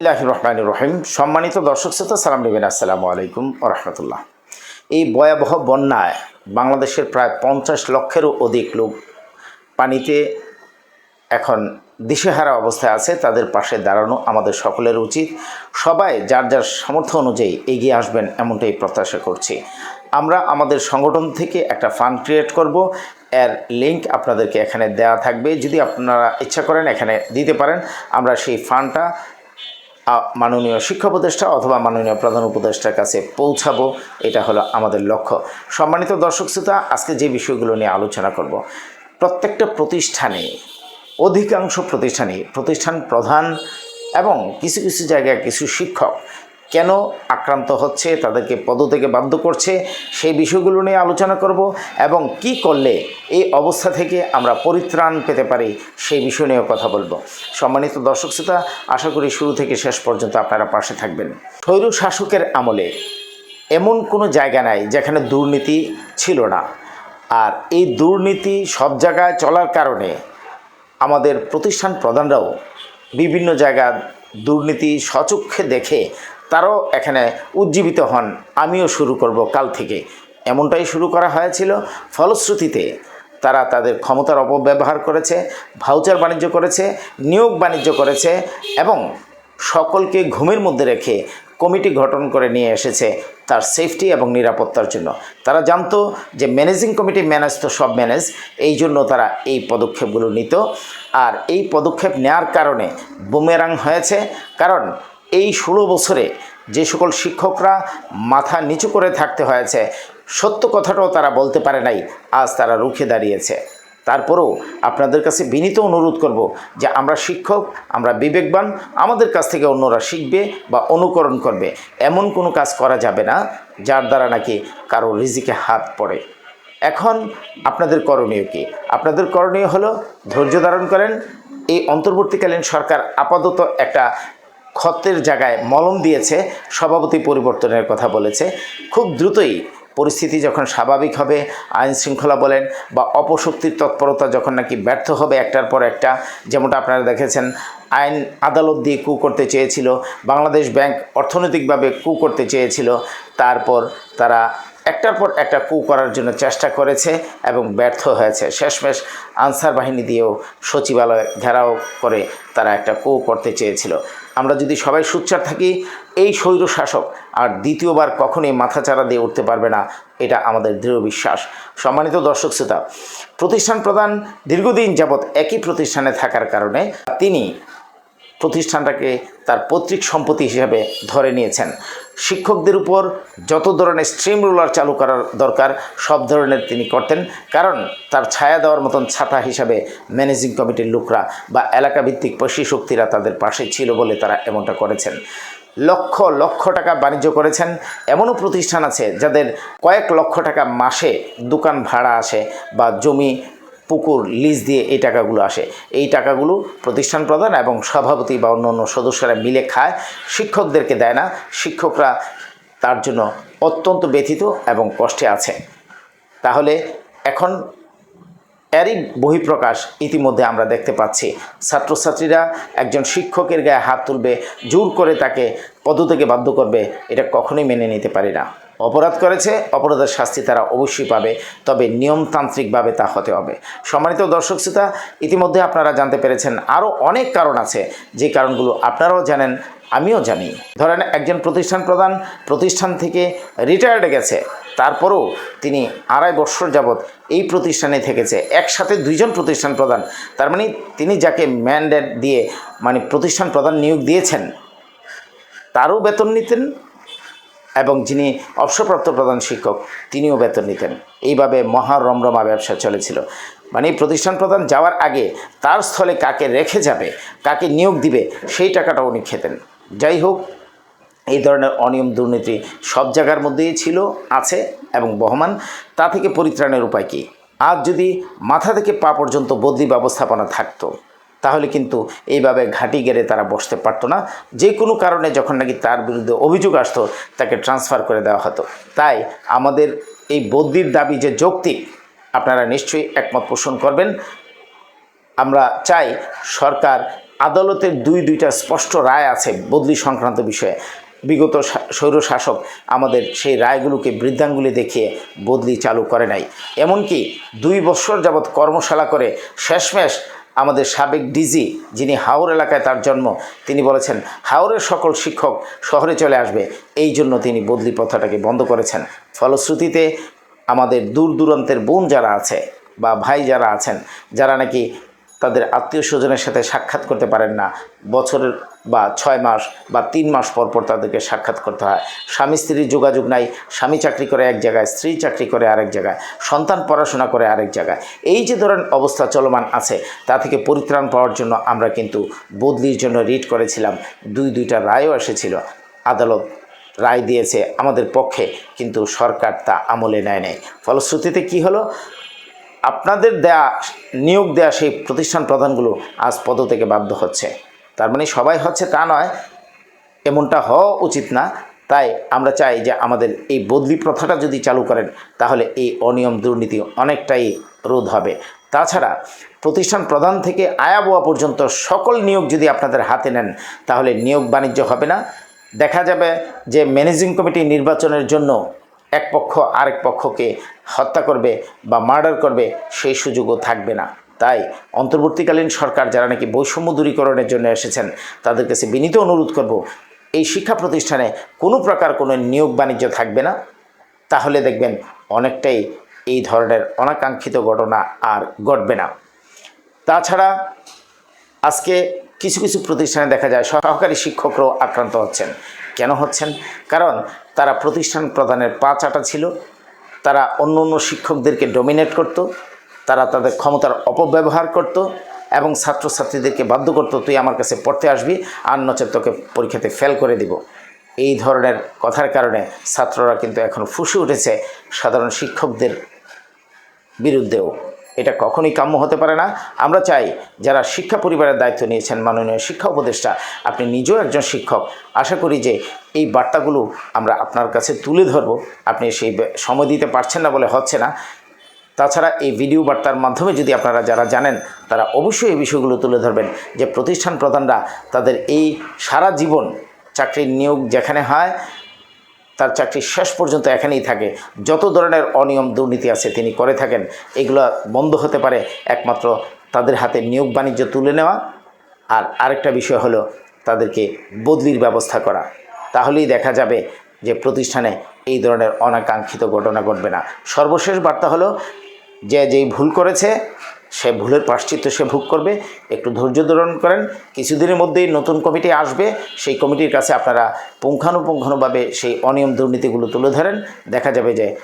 রহমান রহিম। সম্মানিত দর্শক শ্রোতা, সালাম নেবেন আসসালামু আলাইকুম রহমতুল্লাহ। এই ভয়াবহ বন্যায় বাংলাদেশের প্রায় পঞ্চাশ লক্ষেরও অধিক লোক পানিতে এখন দিশেহারা অবস্থায় আছে। তাদের পাশে দাঁড়ানো আমাদের সকলের উচিত। সবাই যার যার সামর্থ্য অনুযায়ী এগিয়ে আসবেন এমনটাই প্রত্যাশা করছি। আমরা আমাদের সংগঠন থেকে একটা ফান্ড ক্রিয়েট করব। এর লিংক আপনাদেরকে এখানে দেওয়া থাকবে। যদি আপনারা ইচ্ছা করেন এখানে দিতে পারেন। আমরা সেই ফান্ডটা মাননীয় শিক্ষা উপদেষ্টা অথবা মাননীয় প্রধান উপদেষ্টার কাছে পৌঁছাবো। এটা হলো আমাদের লক্ষ্য। সম্মানিত দর্শক শ্রোতা, আজকে যে বিষয়গুলো নিয়ে আলোচনা করব, প্রত্যেকটা প্রতিষ্ঠানে, অধিকাংশ প্রতিষ্ঠানে প্রতিষ্ঠান প্রধান এবং কিছু কিছু জায়গায় কিছু শিক্ষক কেন আক্রান্ত হচ্ছে, তাদেরকে পদ থেকে বাধ্য করছে, সেই বিষয়গুলো নিয়ে আলোচনা করব এবং কি করলে এই অবস্থা থেকে আমরা পরিত্রাণ পেতে পারি, সেই বিষয় নিয়েও কথা বলব। সম্মানিত দর্শক শ্রোতা, আশা করি শুরু থেকে শেষ পর্যন্ত আপনারা পাশে থাকবেন। স্বৈর শাসকের আমলে এমন কোনো জায়গা নাই যেখানে দুর্নীতি ছিল না। আর এই দুর্নীতি সব জায়গায় চলার কারণে আমাদের প্রতিষ্ঠান প্রধানরাও বিভিন্ন জায়গা দুর্নীতি সচক্ষে দেখে তারাও এখানে উজ্জীবিত হন। আমিও শুরু করব কাল থেকে। এমনটাই শুরু করা হয়েছিল। ফলশ্রুতিতে তারা তাদের ক্ষমতার অপব্যবহার করেছে, ভাউচার বাণিজ্য করেছে, নিয়োগ বাণিজ্য করেছে এবং সকলকে ঘুমের মধ্যে রেখে কমিটি গঠন করে নিয়ে এসেছে তার সেফটি এবং নিরাপত্তার জন্য। তারা জানতো যে ম্যানেজিং কমিটি ম্যানেজ তো সব ম্যানেজ এই জন্য তারা এই পদক্ষেপগুলো নিত। আর এই পদক্ষেপ নেওয়ার কারণে বুমেরাং হয়েছে। কারণ এই ষোলো বছরে যে সকল শিক্ষকরা মাথা নিচু করে থাকতে হয়েছে, সত্য কথাটাও তারা বলতে পারে নাই, আজ তারা রুখে দাঁড়িয়েছে। তারপরেও আপনাদের কাছে বিনীত অনুরোধ করব যে আমরা শিক্ষক, আমরা বিবেকবান, আমাদের কাছ থেকে অন্যরা শিখবে বা অনুকরণ করবে। এমন কোনো কাজ করা যাবে না, যার দ্বারা নাকি কারও রিজিকে হাত পড়ে। এখন আপনাদের করণীয় কি? আপনাদের করণীয় হলো ধৈর্য ধারণ করেন। এই অন্তর্বর্তীকালীন সরকার আপাতত একটা ক্ষতের জায়গায় মলম দিয়েছে, সভাপতি পরিবর্তনের কথা বলেছে। খুব দ্রুতই পরিস্থিতি যখন স্বাভাবিক হবে, আইন শৃঙ্খলা বলেন বা অপশক্তির তৎপরতা যখন নাকি ব্যর্থ হবে একটার পর একটা, যেমনটা আপনারা দেখেছেন, আইন আদালত দিয়ে কু করতে চেয়েছিল, বাংলাদেশ ব্যাংক অর্থনৈতিকভাবে কু করতে চেয়েছিল, তারপর তারা একটার পর একটা কু করার জন্য চেষ্টা করেছে এবং ব্যর্থ হয়েছে। শেষমেশ আনসার বাহিনী দিয়েও সচিবালয় ঘেরাও করে তারা একটা কু করতে চেয়েছিল। আমরা যদি সবাই সুচ্চার থাকি, এই স্বৈর শাসক আর দ্বিতীয়বার কখনোই মাথাচাড়া দিয়ে উঠতে পারবে না, এটা আমাদের দৃঢ় বিশ্বাস। সম্মানিত দর্শক শ্রোতা, প্রতিষ্ঠান প্রধান দীর্ঘদিন যাবৎ একই প্রতিষ্ঠানে থাকার কারণে তিনি প্রতিষ্ঠানটাকে তার পৈতৃক সম্পত্তি হিসাবে ধরে নিয়েছেন। শিক্ষকদের উপর যত ধরনের স্ট্রিম রুলার চালু করার দরকার, সব ধরনের তিনি করতেন। কারণ তার ছায়া দেওয়ার মতন ছাতা হিসাবে ম্যানেজিং কমিটির লোকরা বা এলাকাভিত্তিক শক্তিরা তাদের পাশে ছিল বলে তারা এমনটা করেছেন। লক্ষ লক্ষ টাকা বাণিজ্য করেছেন। এমনও প্রতিষ্ঠান আছে যাদের কয়েক লক্ষ টাকা মাসে দোকান ভাড়া আসে বা জমি পুকুর লিজ দিয়ে এই টাকাগুলো আসে। এই টাকাগুলো প্রতিষ্ঠান প্রধান এবং সভাপতি বা অন্য অন্য সদস্যরা মিলে খায়। শিক্ষকদেরকে দেয় না। শিক্ষকরা তার জন্য অত্যন্ত ব্যথিত এবং কষ্টে আছে। তাহলে এখন এরই বহিঃপ্রকাশ ইতিমধ্যে আমরা দেখতে পাচ্ছি। ছাত্রছাত্রীরা একজন শিক্ষকের গায়ে হাত তুলবে, জোর করে তাকে পদ থেকে বাধ্য করবে, এটা কখনোই মেনে নিতে পারি না। অপরাধ করেছে, অপরাধের শাস্তি তারা অবশ্যই পাবে, তবে নিয়মতান্ত্রিকভাবে তা হতে হবে। সম্মানিত দর্শক শ্রোতা, ইতিমধ্যে আপনারা জানতে পেরেছেন আরও অনেক কারণ আছে, যে কারণগুলো আপনারাও জানেন, আমিও জানি। ধরেন একজন প্রতিষ্ঠান প্রধান প্রতিষ্ঠান থেকে রিটায়ার্ডে গেছে, তারপরেও তিনি আড়াই বছর যাবৎ এই প্রতিষ্ঠানে থেকেছে, একসাথে দুইজন প্রতিষ্ঠান প্রধান। তার মানে তিনি যাকে ম্যান্ডেট দিয়ে মানে প্রতিষ্ঠান প্রধান নিয়োগ দিয়েছেন, তারও বেতন নিতেন এবং যিনি অবসরপ্রাপ্ত প্রধান শিক্ষক, তিনিও বেতন নিতেন। এইভাবে মহা রমরমা ব্যবসা চলেছিল। মানে প্রতিষ্ঠান প্রধান যাওয়ার আগে তার স্থলে কাকে রেখে যাবে, কাকে নিয়োগ দিবে, সেই টাকাটা উনি খেতেন। যাই হোক, এই ধরনের অনিয়ম দুর্নীতি সব জায়গার মধ্যেই ছিল, আছে এবং বহমান। তা থেকে পরিত্রাণের উপায় কী? আজ যদি মাথা থেকে পা পর্যন্ত বদলি ব্যবস্থাপনা থাকতো তাহলে কিন্তু এইভাবে ঘাঁটি গেড়ে তারা বসতে পারতো না। যে কোনো কারণে যখন নাকি তার বিরুদ্ধে অভিযোগ আসতো, তাকে ট্রান্সফার করে দেওয়া হতো। তাই আমাদের এই বদলির দাবি যে যৌক্তিক, আপনারা নিশ্চয়ই একমত পোষণ করবেন। আমরা চাই সরকার আদালতের দুই দুইটা স্পষ্ট রায় আছে বদলি সংক্রান্ত বিষয়ে। বিগত স্বৈরশাসক আমাদের সেই রায়গুলোকে বৃদ্ধাঙ্গুলি দেখিয়ে বদলি চালু করে নাই। এমনকি দুই বছর যাবৎ কর্মশালা করে শেষমেশ আমাদের সাবেক ডিজি যিনি হাওর এলাকায় তার জন্ম, তিনি বলেছেন, হাওরের সকল শিক্ষক শহরে চলে আসবে। এই জন্য তিনি বদলি প্রথাটাকে বন্ধ করেছেন। ফলশ্রুতিতে আমাদের দূর দূরান্তের বোন যারা আছে, বা ভাই যারা আছেন, যারা নাকি তাদের আত্মীয় স্বজনের সাথে সাক্ষাৎ করতে পারেন না। বছরের বা ছয় মাস বা তিন মাস পর পর তাদেরকে সাক্ষাৎ করতে হয়। স্বামী স্ত্রীর যোগাযোগ নাই, স্বামী চাকরি করে এক জায়গায়, স্ত্রী চাকরি করে আরেক জায়গায়, সন্তান পড়াশোনা করে আরেক জায়গায়। এই যে ধরেন অবস্থা চলমান আছে, তা থেকে পরিত্রাণ পাওয়ার জন্য আমরা কিন্তু বদলির জন্য রিট করেছিলাম। দুই, দুইটা রায়ও এসেছিল। আদালত রায় দিয়েছে আমাদের পক্ষে, কিন্তু সরকার তা আমলে নেয় নেয় ফলশ্রুতিতে কি হলো? আপনাদের দেয়া, নিয়োগ দেয়া সেই প্রতিষ্ঠান প্রধানগুলো আজ পদ থেকে বাধ্য হচ্ছে। তার মানে সবাই হচ্ছে তা নয়, এমনটা হওয়া উচিত না। তাই আমরা চাই যে আমাদের এই বদলি প্রথাটা যদি চালু করেন, তাহলে এই অনিয়ম দুর্নীতি অনেকটাই রোধ হবে। তাছাড়া প্রতিষ্ঠান প্রধান থেকে আয়াবোয়া পর্যন্ত সকল নিয়োগ যদি আপনাদের হাতে নেন, তাহলে নিয়োগ বাণিজ্য হবে না। দেখা যাবে যে ম্যানেজিং কমিটি নির্বাচনের জন্য এক পক্ষ আরেক পক্ষকে হত্যা করবে বা মার্ডার করবে, সেই সুযোগও থাকবে না। তাই অন্তর্বর্তীকালীন সরকার যারা নাকি বৈষম্য দূরীকরণের জন্য এসেছেন, তাদের কাছে বিনীত অনুরোধ করব, এই শিক্ষা প্রতিষ্ঠানে কোনো প্রকার কোনো নিয়োগ বাণিজ্য থাকবে না। তাহলে দেখবেন অনেকটাই এই ধরনের অনাকাঙ্ক্ষিত ঘটনা আর ঘটবে না। তাছাড়া আজকে কিছু কিছু প্রতিষ্ঠানে দেখা যায় সহকারী শিক্ষকরাও আক্রান্ত হচ্ছেন। কেন হচ্ছেন? কারণ তারা প্রতিষ্ঠান প্রদানের পা চাটা ছিল, তারা অন্য অন্য শিক্ষকদেরকে ডমিনেট করত, তারা তাদের ক্ষমতার অপব্যবহার করত এবং ছাত্রছাত্রীদেরকে বাধ্য করতো, তুই আমার কাছে পড়তে আসবি, আর নচেত তোকে পরীক্ষাতে ফেল করে দিব। এই ধরনের কথার কারণে ছাত্ররা কিন্তু এখন ফুসে উঠেছে সাধারণ শিক্ষকদের বিরুদ্ধেও। এটা কখনোই কাম্য হতে পারে না। আমরা চাই যারা শিক্ষা পরিবারের দায়িত্ব নিয়েছেন মাননীয় শিক্ষা উপদেষ্টা, আপনি নিজেও একজন শিক্ষক। আশা করি যে এই বার্তাগুলো আমরা আপনার কাছে তুলে ধরব। আপনি সেই সময় দিতে পারছেন না বলে হচ্ছে না। তাছাড়া এই ভিডিও বার্তার মাধ্যমে যদি আপনারা যারা জানেন, তারা অবশ্যই এই বিষয়গুলো তুলে ধরবেন যে প্রতিষ্ঠান প্রধানরা তাদের এই সারা জীবন চাকরির নিয়োগ যেখানে হয় তার চাকরি শেষ পর্যন্ত এখানেই থাকে। যত ধরনের অনিয়ম দুর্নীতি আছে তিনি করে থাকেন, এগুলো বন্ধ হতে পারে। একমাত্র তাদের হাতে নিয়োগ বাণিজ্য তুলে নেওয়া। আর আরেকটা বিষয় হলো তাদেরকে বদলির ব্যবস্থা করা। তাহলেই দেখা যাবে যে প্রতিষ্ঠানে এই ধরনের অনাকাঙ্ক্ষিত ঘটনা ঘটবে না। সর্বশেষ বার্তা হলো, যে যেই ভুল করেছে সে ভুলের পাশ্চিত্য সে ভোগ করবে। একটু ধৈর্য ধারণ করেন। কিছুদিনের মধ্যেই নতুন কমিটি আসবে। সেই কমিটির কাছে আপনারা পুঙ্খানুপুঙ্খানুভাবে সেই অনিয়ম দুর্নীতিগুলো তুলে ধরেন। দেখা যাবে যে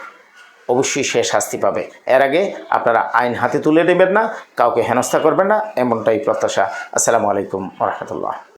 অবশ্যই সে শাস্তি পাবে। এর আগে আপনারা আইন হাতে তুলে নেবেন না, কাউকে হেনস্থা করবেন না, এমনটাই প্রত্যাশা। আসসালামু আলাইকুম রহমতুল্লাহ।